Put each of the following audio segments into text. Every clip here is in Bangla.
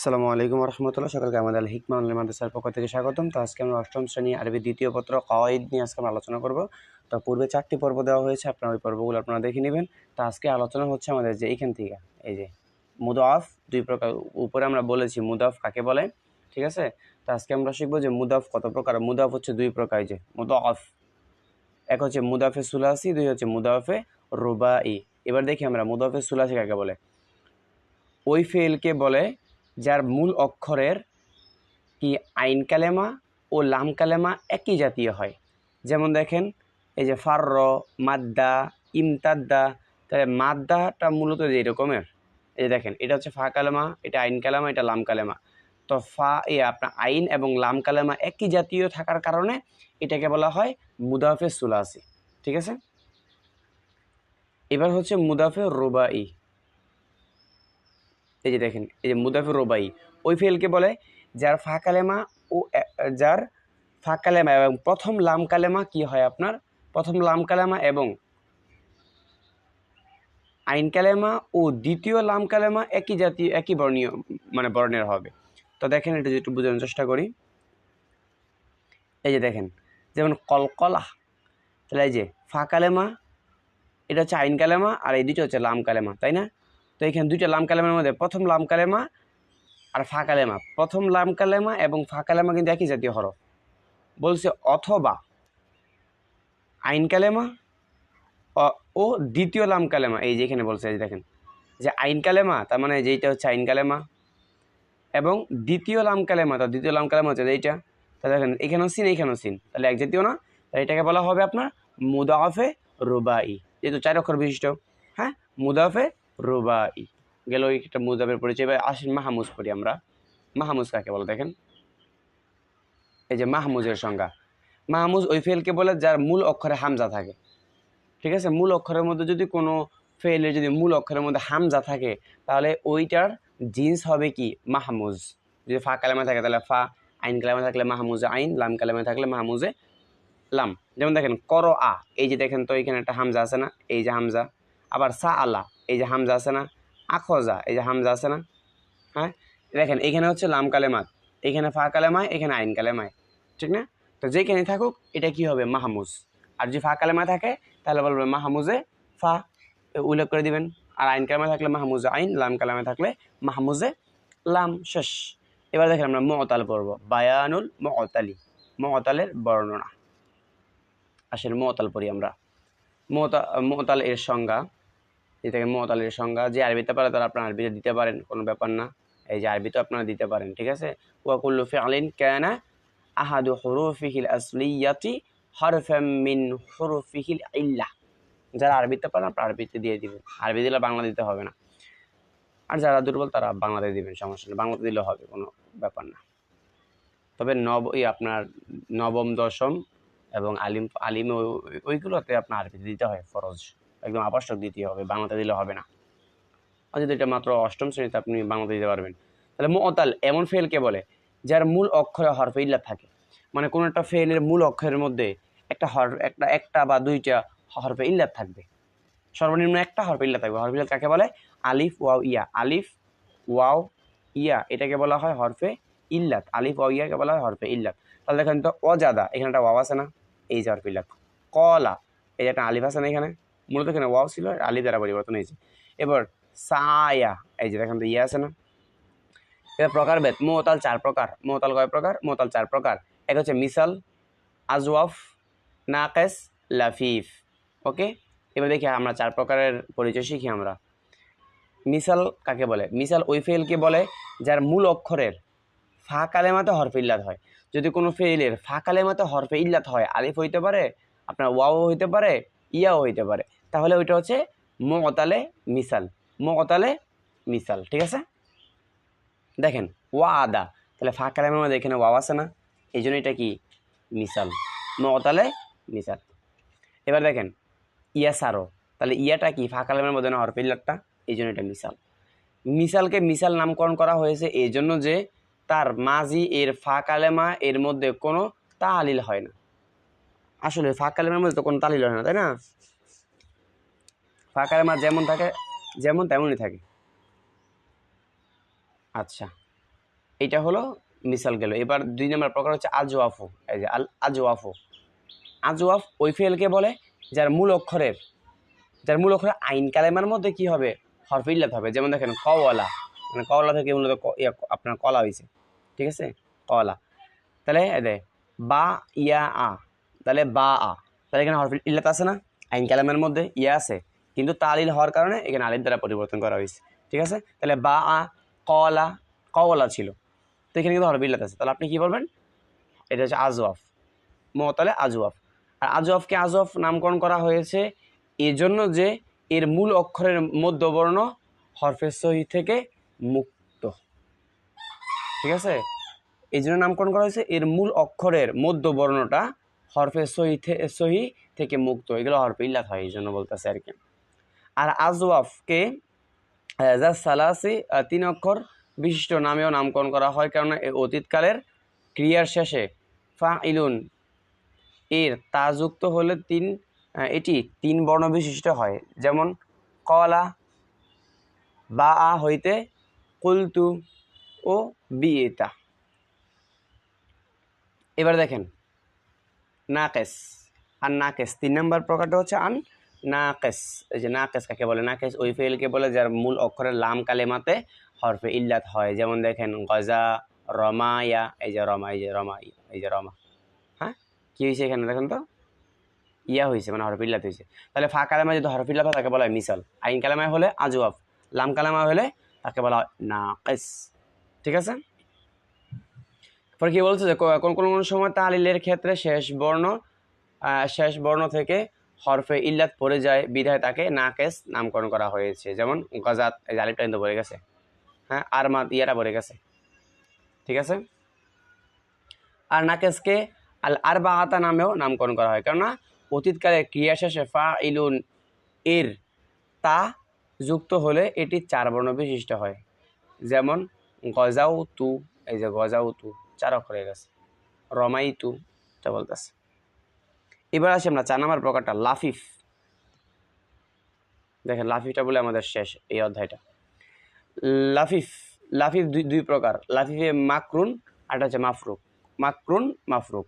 আসসালামু আলাইকুম রহমতুল্লাহ সকালকে আমাদের আল হিকমা অনলাইন মাদ্রাসার পক্ষ থেকে স্বাগতম। তো আজকে আমরা অষ্টম শ্রেণি আরবি দ্বিতীয় পত্র কয়েদ নিয়ে আজকে আমরা আলোচনা করব। তো পূর্বে চারটি পর্ব দেওয়া হয়েছে, আপনারা ওই পর্বগুলো আপনারা দেখে নেবেন। তো আজকে আলোচনা হচ্ছে আমাদের যে এইখান থেকে, এই যে মুদাফ, দুই প্রকার, উপরে আমরা বলেছি মুদাফ কাকে বলে, ঠিক আছে? তো আজকে আমরা শিখব যে মুদাফ কত প্রকার, মুদাফ হচ্ছে দুই প্রকার যে মুদাফ। এক হচ্ছে মুদাফে সুলাসি, দুই হচ্ছে মুদাফে রুবাই। এবার দেখি আমরা মুদাফে সুলাসি কাকে বলে। ওই ফেলকে বলে যার মূল অক্ষরের কি আইন কালেমা ও লাম কালেমা একই জাতীয় হয়। যেমন দেখেন, এই যে ফার্র, মাদ্দা, ইমতাদ্দা, তাহলে মাদ্দাটা মূলত যে এরকমের এই দেখেন, এটা হচ্ছে ফা কালেমা, এটা আইন কালেমা, এটা লাম কালেমা। তো ফা এ আপনার আইন এবং লাম কালেমা একই জাতীয় থাকার কারণে এটাকে বলা হয় মুদাফে সুলাসি। ঠিক আছে? এবার হচ্ছে মুদাফে রুবাই। এই যে দেখেন, এই যে মুদাফির রোবাই, ওই ফেলকে বলে, যার ফা কালেমা ও যার ফা কালেমা এবং প্রথম লাম কালেমা কি হয় আপনার? প্রথম লাম কালেমা এবং আইন কালেমা ও দ্বিতীয় লাম কালেমা একই জাতীয় একই বর্ণীয় মানে বর্ণের হবে। তো দেখেন, এটা একটু বোঝানোর চেষ্টা করি। এই যে দেখেন, যেমন কলকলা, তাহলে এই যে ফা কালেমা, এটা হচ্ছে আইন কালেমা, আর এই দুটো হচ্ছে লাম কালেমা, তাই না? তো এখানে দুইটা লাম কালেমার মধ্যে প্রথম লাম কালেমা আর ফা কালেমা। প্রথম লাম কালেমা এবং ফা কালেমা কিন্তু একই জাতীয় হরফ। বলছে অথবা আইন কালেমা ও দ্বিতীয় লাম কালেমা। এই যে এখানে বলছে দেখেন, যে আইন কালেমা, তার মানে যেইটা হচ্ছে আইন কালেমা এবং দ্বিতীয় লাম কালেমা তো দ্বিতীয় লাম কালেমা হচ্ছে এইটা। তাহলে দেখেন, এখানেও সিন এখানেও সিন। তাহলে এক জাতীয় না? তাহলে এটাকে বলা হবে আপনার মুদাফে রুবাই। যেহেতু চার অক্ষর বিশিষ্ট হ্যাঁ? মুদাফে রুবাই। গেল একটা মুদাফের পরিচয়। এবার আসেন মাহমুজ করি আমরা। মাহমুজ কাকে বলে দেখেন? এই যে মাহমুজের সংজ্ঞা। মাহমুজ ওই ফেলকে বলে যার মূল অক্ষরে হামজা থাকে। ঠিক আছে? মূল অক্ষরের মধ্যে যদি কোনো ফেলের যদি মূল অক্ষরের মধ্যে হামজা থাকে, তাহলে ওইটার জিন্স হবে কি? মাহমুজ। যদি ফা কালেমা থাকে, তাহলে ফা, আইন কালেমা থাকলে মাহমুজে আইন, লাম কালেমা থাকলে মাহমুজে লাম। যেমন দেখেন, কর আ। এই যে দেখেন তো এখানে একটা হামজা আছে না? এই যে হামজা। আবার সা আলা। এই যে হামজা আছে না? আখজা, এই যে হামজা আছে না? হ্যাঁ? দেখেন, এখানে হচ্ছে লাম কালেমাত, এখানে ফা কালেমায়, এখানে আইন কালেমায়, ঠিক না? তো যেখানে থাকুক, এটা কি হবে? মাহমুজ। আর যদি ফা কালেমা থাকে, তাহলে বলবে মাহমুজে ফা। উল্লেখ করে দিবেন। আর আইন কালেমা থাকলে মাহমুজে আইন, লাম কালেমা থাকলে মাহমুজে লাম, শেষ। এবার দেখেন আমরা মতাল পড়ব। বায়ানুল মতালি, মতালের বর্ণনা। আসেন মতাল পড়ি আমরা। মতা, মতাল এর সংজ্ঞা। এই থেকে মতালের সংজ্ঞা। যে আরবিতে পারে তারা আপনার আরবিতে দিতে পারেন, কোনো ব্যাপার না। এই যে আরবিতে আপনারা দিতে পারেন, ঠিক আছে? ওয়াকুল্লু ফিআলিন কানা আহাদু হুরুফিহিল আসলিয়াতি হরফাম মিন হুরুফিহিল ইল্লাহ যারা আরবিতে পারেন, আপনার আরবিতে দিয়ে দিবেন। আরবি দিলে বাংলা দিতে হবে না। আর যারা দুর্বল, তারা বাংলাতে দিবেন, সমস্যা নেই। বাংলাতে দিলে হবে, কোনো ব্যাপার না। তবে নব এই আপনার নবম, দশম এবং আলিম আলিম ওই- ওইগুলোতে আপনার আরবিতে দিতে হয় ফরজ। একদম আবশ্যক দিতে হবে, বাংলাতে দিলে হবে না। আর যদি এটা মাত্র অষ্টম শ্রেণীতে আপনি বাংলাতে দিতে পারবেন। তাহলে মুতাল এমন ফেলকে বলে যার মূল অক্ষরে হরফে ইল্লা থাকে? মানে কোনো একটা ফেলের মূল অক্ষরের মধ্যে একটা হরফ, একটা একটা বা দুইটা হরফে ইল্লাত থাকবে। সর্বনিম্ন একটা হরফে ইল্লাত থাকবে। হরফে ইল্লাত কাকে বলে? আলিফ, ওয়াও, ইয়া। আলিফ, ওয়াও, ইয়া, এটাকে বলা হয় হরফে ইল্লাত আলিফ, ওয়াও ইয়াকে বলা হয় হরফে ইল্লাত তাহলে দেখেন তো অজাদা, এখানে একটা ওয়াও আছে না? এই যে হরফে ইল্লাত কলা, এই যে একটা আলিফ আছে না এখানে? মূলত এখানে ওয়াও ছিল, আলি দ্বারা পরিবর্তন হয়েছে। এবার সায়া, এই যে দেখেন তো ইয়ে আছে না? এবার প্রকারভেদ মোতাল চার প্রকার। মোতাল কয় প্রকার? মোতাল চার প্রকার। এক হচ্ছে মিসাল, আজওয়াফ, নাকেস, লাফিফ। ওকে? এবার দেখি আমরা চার প্রকারের পরিচয় শিখি আমরা। মিসাল কাকে বলে? মিসাল ওই ফেলকে বলে যার মূল অক্ষরের ফা কালেমাতে হরফে ইল্লাত হয়। যদি কোনো ফেলের ফা কালেমাতে হরফে ইল্লাত হয়, আলিফ হইতে পারে, আপনার ওয়াও হইতে পারে, ইয়াও হইতে পারে। তাহলে ওইটা হচ্ছে মতালে মিসাল মতালে মিসাল, ঠিক আছে? দেখেন ওয়া আদা তাহলে ফা কালামের মধ্যে এখানে ওয়াও আছে না? এই জন্য এটা কি? মিসাল, মতালে মিসাল। এবার দেখেন, ইয়া সারো। তাহলে ইয়াটা কি? ফা কালামের মধ্যে না হরফিল্লারটা এই জন্য এটা মিসাল। মিসালকে মিসাল নামকরণ করা হয়েছে এই জন্য যে তার মাঝি, এর ফা কালেমা, এর মধ্যে কোনো তালিল হয় না। আসলে ফা কালেমার মধ্যে তো কোনো তালিল হয় না, তাই না? ফা কালেমা যেমন থাকে, যেমন তেমনই থাকে। আচ্ছা এটা হলো মিসাল গেল। এবার দুই নম্বর প্রকার হচ্ছে আজওয়াফু। এই যে আল আজওয়াফু। আজওয়াফ ওই ফেলকে বলে যার মূল অক্ষরের, যার মূল অক্ষরের আইন কালেমার মধ্যে কি হবে? হরফ ইল্লাত হবে। যেমন দেখেন, কওয়ালা। মানে কওয়ালা থেকে মূলত আপনার কলা হয়েছে ঠিক আছে? কলা তাহলে এই বা, ইয়া, আ। তাহলে বা, আ। তাহলে এখানে হরফ ইল্লাত আছে না? আইন কালামের মধ্যে ইয়া আছে। কিন্তু তালিল হওয়ার কারণে এখানে আলির দ্বারা পরিবর্তন করা হয়েছে। ঠিক আছে? তাহলে বা, আ, কলা কওয়ালা ছিল। তো এখানে কিন্তু হরফ ইল্লাত আছে। তাহলে আপনি কি বলবেন? এটা হচ্ছে আজওয়াফ। মতালে আজওয়াফ। আর আজওয়াফকে আজওয়াফ নামকরণ করা হয়েছে এজন্য যে এর মূল অক্ষরের মধ্যবর্ণ হরফে সহি থেকে মুক্ত। ঠিক আছে? এই জন্য নামকরণ করা হয়েছে এর মূল অক্ষরের মধ্যবর্ণটা হরফে সহি সহি থেকে মুক্ত। এগুলো হরফে ইল্লাত হয় এই জন্য বলতেছে আর কি। আর আজওয়াফকে যা সালাসি তিন অক্ষর বিশিষ্ট নামেও নামকরণ করা হয় এ অতীতকালের ক্রিয়ার শেষে ফা ইলুন এর তাযুক্ত হলে তিন এটি তিন বর্ণ বিশিষ্ট হয়। যেমন কলা বা আ হইতে কুলতু ও বিয়েতা। এবার দেখেন, নাকেস। আর নাকেস, তিন নম্বর প্রকারটা হচ্ছে আন নাকেস, এই যে নাকেস কাকে বলে? নাকেস ওই ফেলকে বলে যার মূল অক্ষরের লাম কালেমাতে হরফে ইল্লাত হয়। যেমন দেখেন, গজা, রমায়া, এই যে রমা, এই যে রমা, এই যে রমা। হ্যাঁ? কি হয়েছে এখানে দেখেন তো? ইয়া হয়েছে মানে হরফ ইল্লাত হয়েছে তাহলে ফা কালামায় যদি হরফ ইল্লাত হয়, তাকে বলা হয় মিসাল। আইন কালামায় হলে আজওয়াফ, লাম কালামায় হলে তাকে বলা হয় নাকেস। ঠিক আছে? পরে কি বলছে যে কোন কোন সময় তালিলের ক্ষেত্রে শেষ বর্ণ শেষ বর্ণ থেকে হরফে ইল্লাত পড়ে যায়, বিধায় তাকে নাকেস নামকরণ করা হয়েছে। যেমন গজাত, এই যে কিন্তু পড়ে গেছে। হ্যাঁ আর মাত ইয়াটা পড়ে গেছে। ঠিক আছে? আর নাকেসকে আল আর বাহাতা নামেও নামকরণ করা হয়। কেননা, অতীতকালে ক্রিয়া শেষে ফা ইলুন এর তা যুক্ত হলে এটি চার বর্ণ বিশিষ্ট হয়। যেমন গজাউ তু এই যে গজাউ তু চার হয়ে গেছে। রমাই তু এটা বলতেছে। এবার আসি আমরা চার নাম্বার প্রকারটা, লাফিফ। দেখেন, লাফিফটা বলে আমাদের শেষ এই অধ্যায়টা। লাফিফ লাফিফ দুই দুই প্রকার। লাফিফে মাকরুন আর হচ্ছে মাফরুক। মাকরুন, মাফরুক।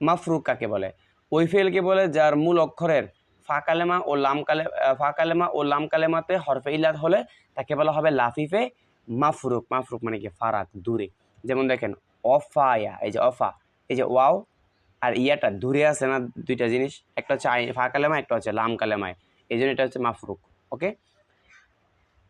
মাফরুক কাকে বলে? ওই ফেলকে বলে, যার মূল অক্ষরের ফা কালেমা ও লাম কালে ফা কালেমা ও লাম কালেমাতে হরফে ইলাদ হলে তাকে বলা হবে লাফিফে মাফরুক। মাফরুক মানে কি? ফারাক, দূরে। যেমন দেখেন, অফায়া, এই যে অফা, এই যে ওয়াও আর ইয়াটা দূরে আছে না দুইটা জিনিস, একটা হচ্ছে আই ফা কালেমা একটা হচ্ছে লাম কালেমায়। এই জন্য এটা হচ্ছে মাফরুক, ওকে?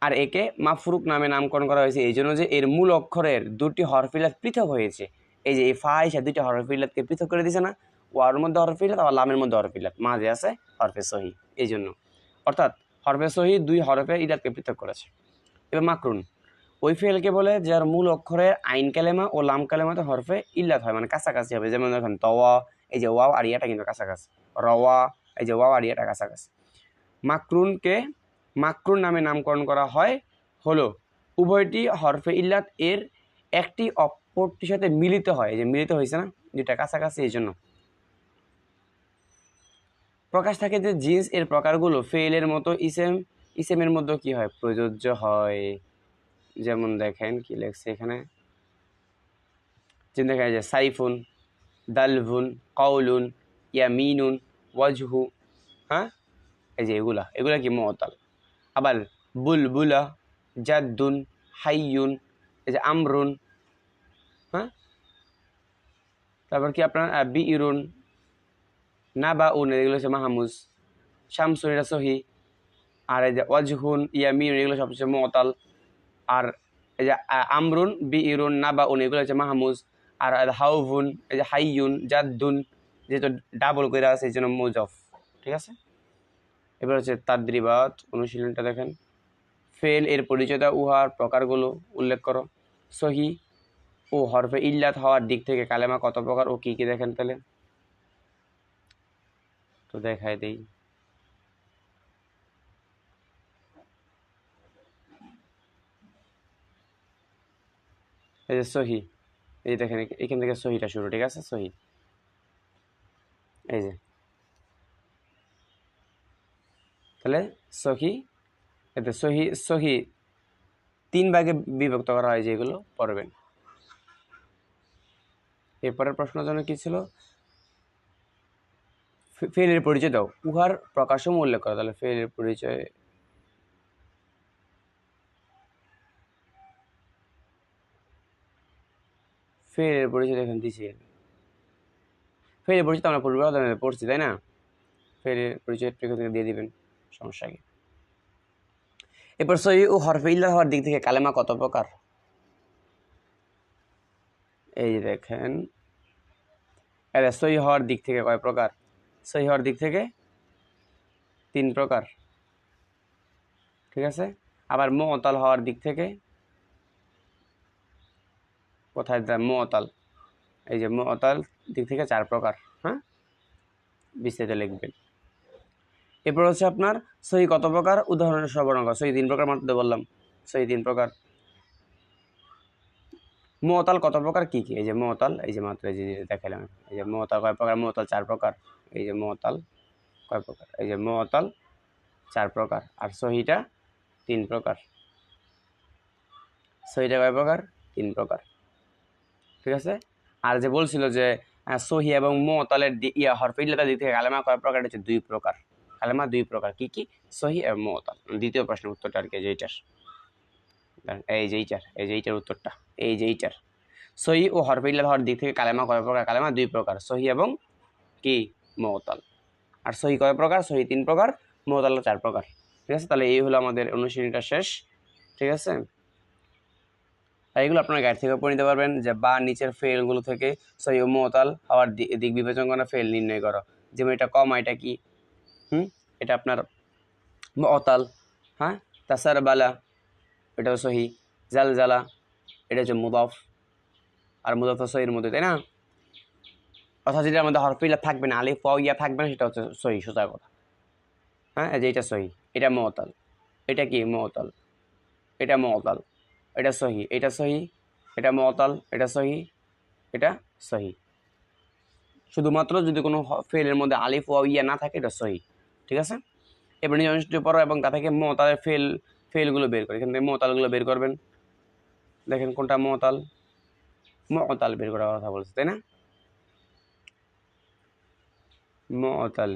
আর একে মাফরুক নামে নামকরণ করা হয়েছে, এই জন্য যে এর মূল অক্ষরের দুটি হরফিলাত পৃথক হয়েছে। এই যে এই ফা এসে দুটি হরফিলাতকে পৃথক করে দিয়েছে না, ওয়ার মধ্যে হরফিলাত, আবার লামের মধ্যে হরফিলাত, মাঝে আছে হরফে সহি, এই জন্য। অর্থাৎ হরফে সহি দুই হরফে ইলাতকে পৃথক করেছে। এবার মাকরুন। ওই ফেলকে বলে যার মূল অক্ষরের আইন কালেমা ও লাম কালেমাতে হরফে ইল্লাত হয় মানে কাছাকাছি হবে। যেমন দেখেন তওয়া এই যে ওয়াও আর ইয়াটা কিন্তু কাছাকাছি। রওয়া এই যে ওয়াও আর ইয়াটা কাছাকাছি। মাকরুনকে, মাকরুন নামে নামকরণ করা হয় হলো, উভয়টি হরফে ইল্লাত, এর একটি অপরটির সাথে মিলিত হয়। যে মিলিত হয়েছে না, দুইটা কাছাকাছি, এই জন্য। প্রকাশ থাকে যে জিন্স এর প্রকারগুলো ফেলের মতো, ইসেম, ইসেমের মধ্যে কি হয়? প্রযোজ্য হয়। যেমন দেখেন কি লেখছে এখানে? যেমন দেখা যায়, সাইফুন, দালভুন, কাউলুন, ইয়ামিনুন, ওয়াজহু হ্যাঁ? এই যে এগুলা এগুলা কি মতাল আবার বুলবুলা, জাদ্দুন, হাইয়ুন, এই যে আমরুন হ্যাঁ? তারপর কি আপনার? বি বিইরুন না বা উন এগুলো হচ্ছে মাহমুজ শামসুন এটা সহি। আর এই যে ওয়াজহুন ইয়ামিন এগুলো সবচেয়ে মতাল আর এই যে আমরুন বি ইরুন না বা উন এগুলো হচ্ছে মাহমুজ। আর হাউভুন, এই যে, হাইয়ুন, জাদ্দুন, যেহেতু ডাবল করে আছে, এই জন্য মুজফ। ঠিক আছে? এবার হচ্ছে তাদ্রিবাত অনুশীলনটা দেখেন। ফেল এর পরিচয়তা উহার প্রকারগুলো উল্লেখ করো। সহি ও হরফে ইল্লাত হওয়ার দিক থেকে কালেমা কত প্রকার ও কী কী দেখেন তাহলে? তো দেখাই দেই। এই যে সহি, এই দেখেন, এখান থেকে সহিটা শুরু, ঠিক আছে? সহি। এই যে। তাহলে সহি, এতে সহি সহি তিন ভাগে বিভক্ত করা হয় যেগুলো পড়বেন। এরপরের প্রশ্ন যেন কি ছিল? ফেলের পরিচয় দাও। উহার প্রকাশম উল্লেখ করো, তাহলে ফেলের পরিচয় ফেলের পরিচয় দেখেন দিছি। ফেলের পরিচয় আমরা পূর্বে অধ্যায়ে পড়ছি, তাই না? ফেলের পরিচয় এখান থেকে দিয়ে দিবেন, সমস্যা কি? এরপর সই ও হরফে ইল্লা হওয়ার দিক থেকে কালেমা কত প্রকার? এই দেখেন এটা সই হওয়ার দিক থেকে কয় প্রকার? সই হওয়ার দিক থেকে তিন প্রকার। ঠিক আছে? আবার মতাল হওয়ার দিক থেকে কোথায় মতাল এই যে মতাল দিক থেকে চার প্রকার হ্যাঁ? বিস্তারিত লিখবেন। এরপর হচ্ছে আপনার সহি কত প্রকার? উদাহরণের সবর্ণক সহি তিন প্রকার মাত্র বললাম। সহি তিন প্রকার। মতাল কত প্রকার? কী কী? এই যে মতাল এই যে মাত্র এই যে দেখালাম এই যে মতাল কয় প্রকার? মতাল চার প্রকার। এই যে মতাল কয় প্রকার? এই যে মতাল চার প্রকার। আর সহিটা তিন প্রকার। সহিটা কয় প্রকার? তিন প্রকার। ঠিক আছে? আর যে বলছিল যে সহি এবং মতালের দি- ইয়া হরফিল্লাতার দিক থেকে কালেমা কয় প্রকার? হচ্ছে দুই প্রকার। কালেমা দুই প্রকার। কি কি? সহি এবং মতাল দ্বিতীয় প্রশ্নের উত্তরটা আর কি যেইটার এই যে এইটার, এই যে এইটার উত্তরটা। এই যে এইটার। সহি ও হরফিল্লা হওয়ার দিক থেকে কালেমা কয় প্রকার? কালেমা দুই প্রকার। সহি এবং কি? মতাল আর সহি কয় প্রকার? সহি তিন প্রকার। মতাল চার প্রকার। ঠিক আছে? তাহলে এই হলো আমাদের অনুশীলনীটা শেষ। ঠিক আছে? এগুলো আপনার গাইড থেকে পড়ে নিতে পারবেন। যে বা নিচের ফেলগুলো থেকে সহি ও মতাল হওয়ার দিক বিবেচনা করে ফেল নির্ণয় করো। যেমন এটা কমা, এটা কি? হুম? এটা আপনার অতাল হ্যাঁ? তাসার বালা এটাও সহি। জাল জালা এটা হচ্ছে মুদফ। আর মুদফ সহির মধ্যে, তাই না? অর্থাৎ যেটার মধ্যে হরফিলা থাকবে না, আলিফ, ওয়াও ইয়া থাকবে না, সেটা হচ্ছে সহি, সোজা কথা। হ্যাঁ? যে এটা সহি, এটা মতাল এটা কি? মতাল এটা মতাল এটা সহি এটা সহি, এটা মতাল এটা সহি এটা সহি। শুধুমাত্র যদি কোনো ফেলের মধ্যে আলিফ, ওয়াও, ইয়া না থাকে, এটা সহি, ঠিক আছে? এবার নিজ অনুষ্ঠিত পড়ো এবং তা থেকে মতালের ফেল ফেলগুলো বের করে। এখান থেকে মতালগুলো বের করবেন। দেখেন কোনটা মতাল মতাল বের করার কথা বলছে, তাই না? মতাল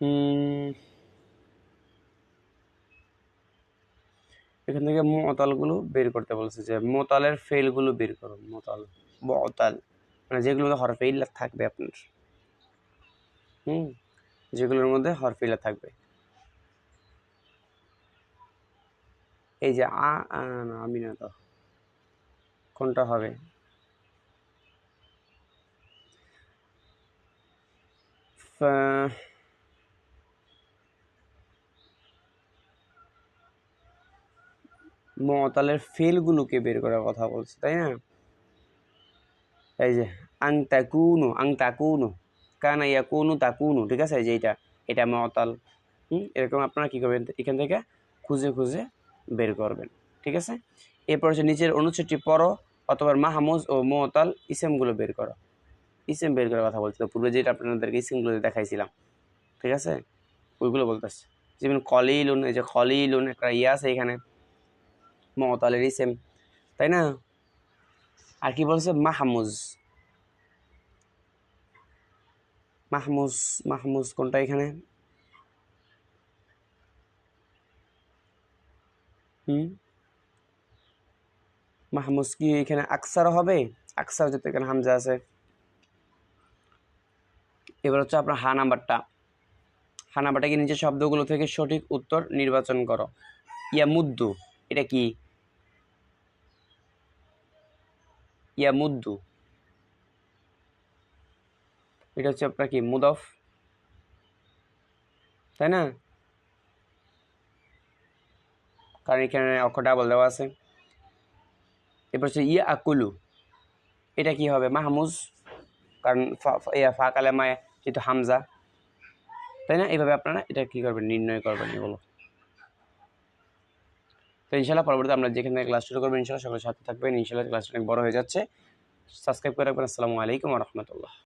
হুম, এখান থেকে মতালগুলো বের করতে বলছে যে মোতালের ফেলগুলো বের করো, মোতাল মতাল মানে মধ্যে হরফে থাকবে আপনার। হুম, যেগুলোর মধ্যে হরফে থাকবে। এই যে আ আমি না তো। কোনটা হবে? ফা- মতালের ফেলগুলোকে বের করার কথা বলছে, তাই না? এই যে, আং তাকুনু আং তাকুনু কানা ইয়াকুনু তাকুনু ঠিক আছে? যে এটা এটা মতাল হুম? এরকম আপনারা কী করবেন, এখান থেকে খুঁজে খুঁজে বের করবেন, ঠিক আছে? এরপর হচ্ছে নিচের অনুচ্ছেদটি পড়ো, অথবা মাহমুজ ও মতাল ইসেমগুলো বের করো। ইসেম বের করার কথা বলছিল, পূর্বে যেটা আপনাদেরকে ইসেমগুলো দেখাইছিলাম, ঠিক আছে? ওইগুলো বলতে বলতেছে। যেমন কলিলুন এই যে খলিলুন একটা ইয়ে আছে এখানে মতালের ইসেম তাই না? আর কি বলছে? মাহমুজ। মাহমুজ মাহমুজ কোনটা এখানে? হুম? মাহমুজ কি এখানে আকসার হবে? আকসার যেতে এখানে হামজা আছে। এবার হচ্ছে আপনার হা নাম্বারটা। হা নাম্বারটা কি নিচের শব্দগুলো থেকে সঠিক উত্তর নির্বাচন করো। ইয়া মুদ্দু এটা কি? ইয়া মুদ্দু। এটা হচ্ছে আপনার কি, মুদফ? তাই না? কারণ এখানে অক্ষর ডাবল দেওয়া আছে। এরপর হচ্ছে ইয়া আকুলু। এটা কি হবে? মাহমুজ। কারণ ফা- ফা- ইয়া ফা কালেমায় যেহেতু হামজা। তাই না? এইভাবে আপনারা এটা কি করবেন? নির্ণয় করবেন এগুলো। তো ইনশাল্লাহ পরবর্তী আমরা যেখানে ক্লাস শুরু করব, ইনশাল্লাহ সকলের সাথে থাকবেন। ইনশাল্লাহ ক্লাসটা অনেক বড় হয়ে যাচ্ছে। সাবস্ক্রাইব করে রাখবেন। আসসালামু আলাইকুম রহমতুল্লাহ।